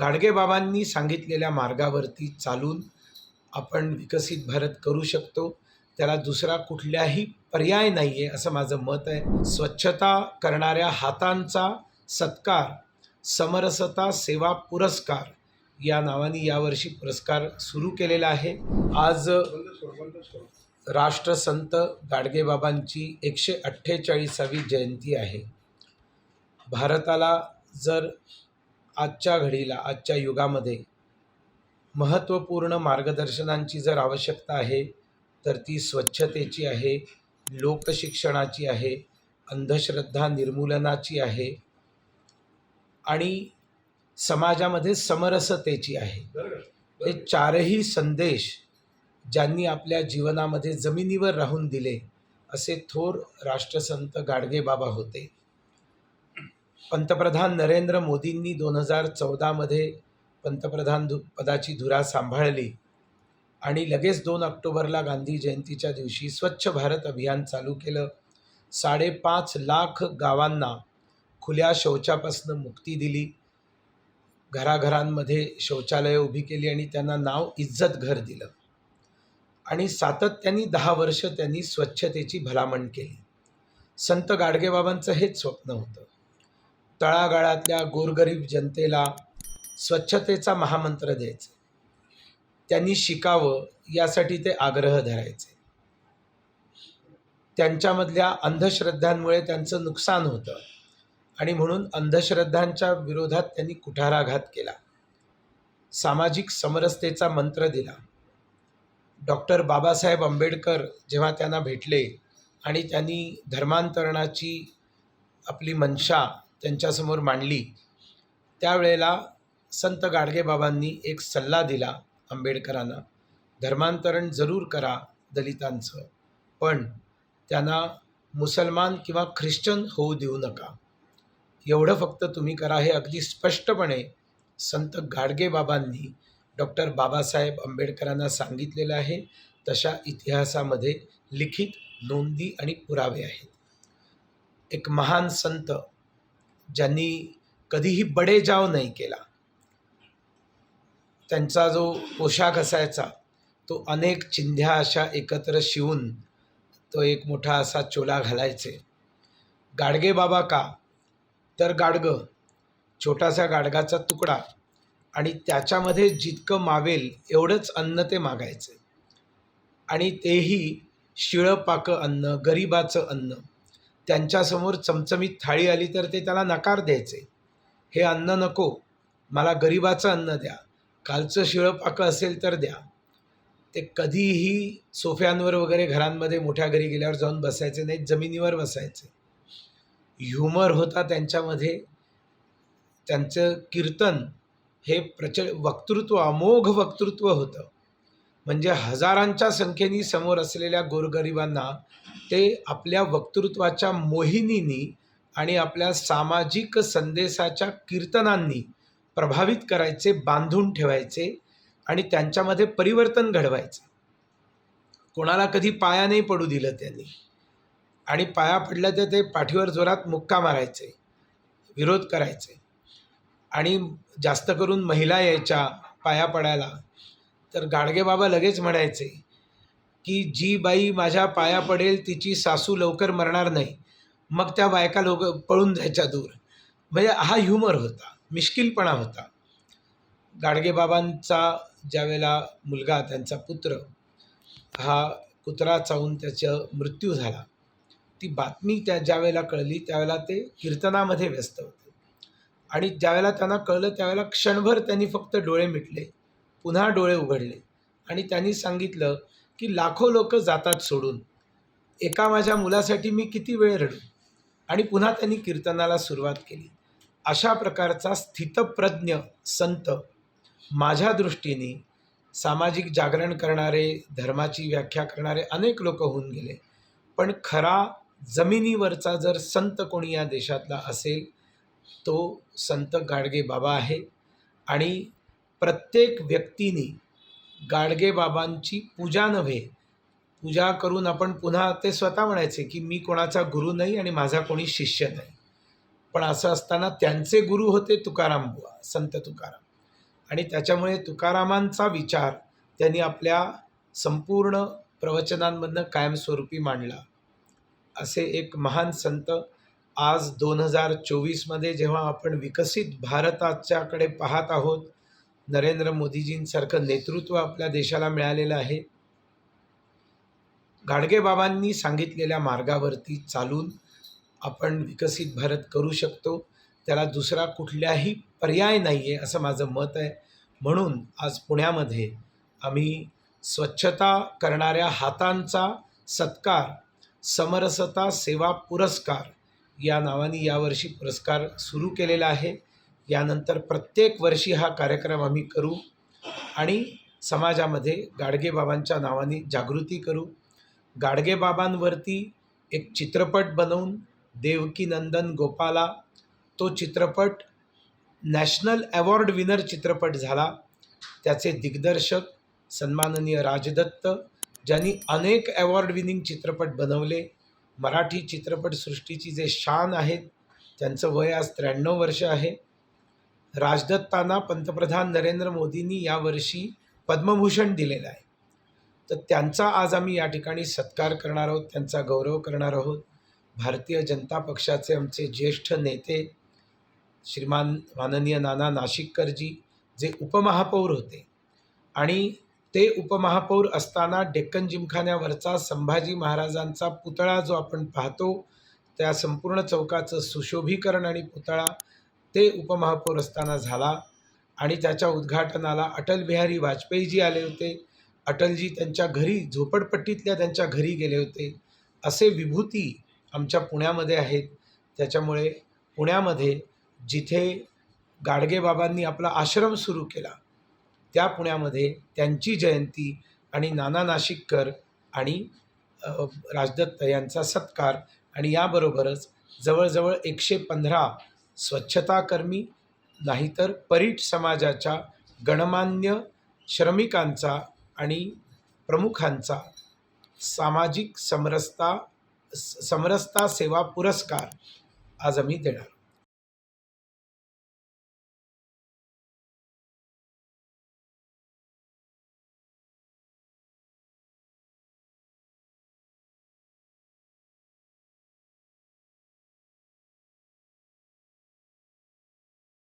गाडगेबाबांनी सांगितलेल्या मार्गावरती चालून आपण विकसित भारत करू शकतो. त्याला दुसरा कुठल्याही पर्याय नाही आहे असं माझं मत आहे. स्वच्छता करणाऱ्या हातांचा सत्कार समरसता सेवा पुरस्कार या नावाने यावर्षी पुरस्कार सुरू केलेला आहे. आज राष्ट्रसंत गाडगेबाबांची एकशे अठ्ठेचाळीसावी जयंती आहे. भारताला जर आजच्या घडीला आजच्या युगामध्ये महत्त्वपूर्ण मार्गदर्शनांची जर आवश्यकता आहे तर ती स्वच्छतेची आहे लोकशिक्षणाची आहे अंधश्रद्धा निर्मूलनाची आहे आणि समाजामध्ये समरसतेची आहे. हे चारही संदेश ज्यांनी आपल्या जीवनामध्ये जमिनीवर राहून दिले असे थोर राष्ट्रसंत गाडगेबाबा होते. पंतप्रधान नरेंद्र मोदींनी दोन हजार चौदामध्ये पंतप्रधान धु पदाची धुरा सांभाळली. आणि लगेच दोन ऑक्टोबरला गांधी जयंतीच्या दिवशी स्वच्छ भारत अभियान चालू केलं. साडेपाच लाख गावांना खुल्या शौचापासून मुक्ती दिली. घराघरांमध्ये शौचालयं उभी केली आणि त्यांना नाव इज्जत घर दिलं. आणि सातत्याने दहा वर्ष त्यांनी स्वच्छतेची भलामण केली. संत गाडगेबाबांचं हेच स्वप्न होतं. तळागाळातल्या गोरगरीब जनतेला स्वच्छतेचा महामंत्र द्यायचे. त्यांनी शिकावं यासाठी ते आग्रह धरायचे. त्यांच्यामधल्या अंधश्रद्धांमुळे त्यांचं नुकसान होतं आणि म्हणून अंधश्रद्धांच्या विरोधात त्यांनी कुठाराघात केला. सामाजिक समरसतेचा मंत्र दिला. डॉक्टर बाबासाहेब आंबेडकर जेव्हा त्यांना भेटले आणि त्यांनी धर्मांतरणाची आपली मनशा त्यांच्यासमोर मांडली. त्यावेळेला संत गाडगेबाबांनी एक सल्ला दिला आंबेडकरांना धर्मांतरण जरूर करा दलितांचं पण त्यांना मुसलमान किंवा ख्रिश्चन होऊ देऊ नका. एवढं फक्त तुम्ही करा हे अगदी स्पष्टपणे संत गाडगेबाबांनी डॉक्टर बाबासाहेब आंबेडकरांना सांगितलेलं आहे. तशा इतिहासामध्ये लिखित नोंदी आणि पुरावे आहेत. एक महान संत ज्यांनी कधीही बडे जाव नाही केला. त्यांचा जो पोशाख असायचा तो अनेक चिंध्या अशा एकत्र शिवून तो एक मोठा असा चोला घालायचे. गाडगे बाबा का? तर गाडगं छोटासा गाडगाचा तुकडा आणि त्याच्यामध्ये जितकं मावेल एवढंच अन्न ते मागायचे. आणि तेही शिळं पाकं अन्न गरिबाचं अन्न. त्यांच्यासमोर चमचमीत थाळी आली तर ते त्याला नकार द्यायचे. हे अन्न नको. मला गरिबाचं अन्न द्या. कालचं शिळं पाकं असेल तर द्या. ते कधीही सोफ्यांवर वगैरे घरांमध्ये मोठ्या घरी गेल्यावर जाऊन बसायचे नाहीत जमिनीवर बसायचे. ह्युमर होता त्यांच्यामध्ये. त्यांचं कीर्तन हे प्रचल वक्तृत्व अमोघ वक्तृत्व होतं. म्हणजे हजारांच्या संख्येने समोर असलेल्या गोरगरिबांना ते आपल्या वक्तृत्वाच्या मोहिनीनी आणि आपल्या सामाजिक संदेशाच्या कीर्तनांनी प्रभावित करायचे बांधून ठेवायचे आणि त्यांच्यामध्ये परिवर्तन घडवायचे. कोणाला कधी पाया नाही पडू दिलं त्यांनी. आणि पाया पडलं तर ते पाठीवर जोरात मुक्का मारायचे विरोध करायचे. आणि जास्त करून महिला यायच्या पाया पडायला तर गाडगेबाबा लगेच म्हणायचे की जी बाई माझ्या पाया पडेल तिची सासू लवकर मरणार नाही. मग त्या बायका लोक पळून जायच्या दूर. म्हणजे हा ह्युमर होता मिश्किलपणा होता. गाडगेबाबांचा ज्यावेळेला मुलगा त्यांचा पुत्र हा कुत्रा चावून त्याचा मृत्यू झाला. ती बातमी त्या ज्यावेळेला कळली त्यावेळेला ते कीर्तनामध्ये व्यस्त होते. आणि ज्यावेळेला त्यांना कळलं त्यावेळेला क्षणभर त्यांनी फक्त डोळे मिटले. पुन्हा डोळे उघडले आणि त्यांनी सांगितलं की लाखो लोक जातात सोडून. एका माझ्या मुलासाठी मी किती वेळ रडू? आणि पुन्हा त्यांनी कीर्तनाला सुरुवात केली. अशा प्रकारचा स्थितप्रज्ञ संत माझ्या दृष्टीने सामाजिक जागरण करणारे धर्माची व्याख्या करणारे अनेक लोक होऊन गेले. पण खरा जमिनीवरचा जर संत कोणी या देशातला असेल तो संत गाडगे बाबा आहे. आणि प्रत्येक व्यक्तीने गाडगेबाबांची पूजा नव्हे पूजा करून आपण पुन्हा ते स्वतः म्हणायचे की मी कोणाचा गुरु नाही आणि माझा कोणी शिष्य नाही. पण असं असताना त्यांचे गुरु होते तुकाराम बुवा संत तुकाराम. आणि त्याच्यामुळे तुकारामांचा विचार त्यांनी आपल्या संपूर्ण प्रवचनांमधनं कायमस्वरूपी मांडला. असे एक महान संत आज दोन हजार चोवीसमध्ये जेव्हा आपण विकसित भारताच्याकडे पाहत आहोत नरेंद्र मोदीजींसारखं नेतृत्व आपल्या देशाला मिळालेलं आहे. गाडगेबाबांनी सांगितलेल्या मार्गावरती चालून आपण विकसित भारत करू शकतो. त्याला दुसरा कुठल्याही पर्याय नाही आहे असं माझं मत आहे. म्हणून आज पुण्यामध्ये आम्ही स्वच्छता करणाऱ्या हातांचा सत्कार समरसता सेवा पुरस्कार या नावाने यावर्षी पुरस्कार सुरू केलेला आहे. यानंतर प्रत्येक वर्षी हा कार्यक्रम आम्ही करू आणि समाजामध्ये गाडगेबाबांच्या नावाने जागृती करू. गाडगेबाबांवरती एक चित्रपट बनवून देवकीनंदन गोपाला तो चित्रपट नॅशनल अवॉर्ड विनर चित्रपट झाला. त्याचे दिग्दर्शक सन्माननीय राजदत्त ज्यांनी अनेक अवॉर्ड विनिंग चित्रपट बनवले. मराठी चित्रपटसृष्टीची जे शान आहेत त्यांचं वय आज त्र्याण्णव वर्ष आहे. राजदत्तांना पंतप्रधान नरेंद्र मोदींनी यावर्षी पद्मभूषण दिलेलं आहे. तर त्यांचा आज आम्ही या ठिकाणी सत्कार करणार आहोत त्यांचा गौरव करणार आहोत. भारतीय जनता पक्षाचे आमचे ज्येष्ठ नेते श्रीमान माननीय नाना नाशिककरजी जे उपमहापौर होते. आणि ते उपमहापौर असताना डेक्कन जिमखान्यावरचा संभाजी महाराजांचा पुतळा जो आपण पाहतो त्या संपूर्ण चौकाचं सुशोभीकरण आणि पुतळा ते उपमहापौर असताना झाला आणि त्याच्या उद्घाटनाला अटल बिहारी वाजपेयीजी आले होते. अटलजी त्यांच्या घरी झोपडपट्टीतल्या त्यांच्या घरी गेले होते. असे विभूती आमच्या पुण्यामध्ये आहेत. त्याच्यामुळे पुण्यामध्ये जिथे गाडगेबाबांनी आपला आश्रम सुरू केला त्या पुण्यामध्ये त्यांची जयंती आणि नाना नाशिककर आणि राजदत्त यांचा सत्कार आणि याबरोबरच जवळजवळ एकशे पंधरा स्वच्छताकर्मी नाहीतर परीट समाजाच्या गणमान्य श्रमिकांचा आणि प्रमुखांचा सामाजिक समरसता समरसता सेवा पुरस्कार आज आम्ही देणार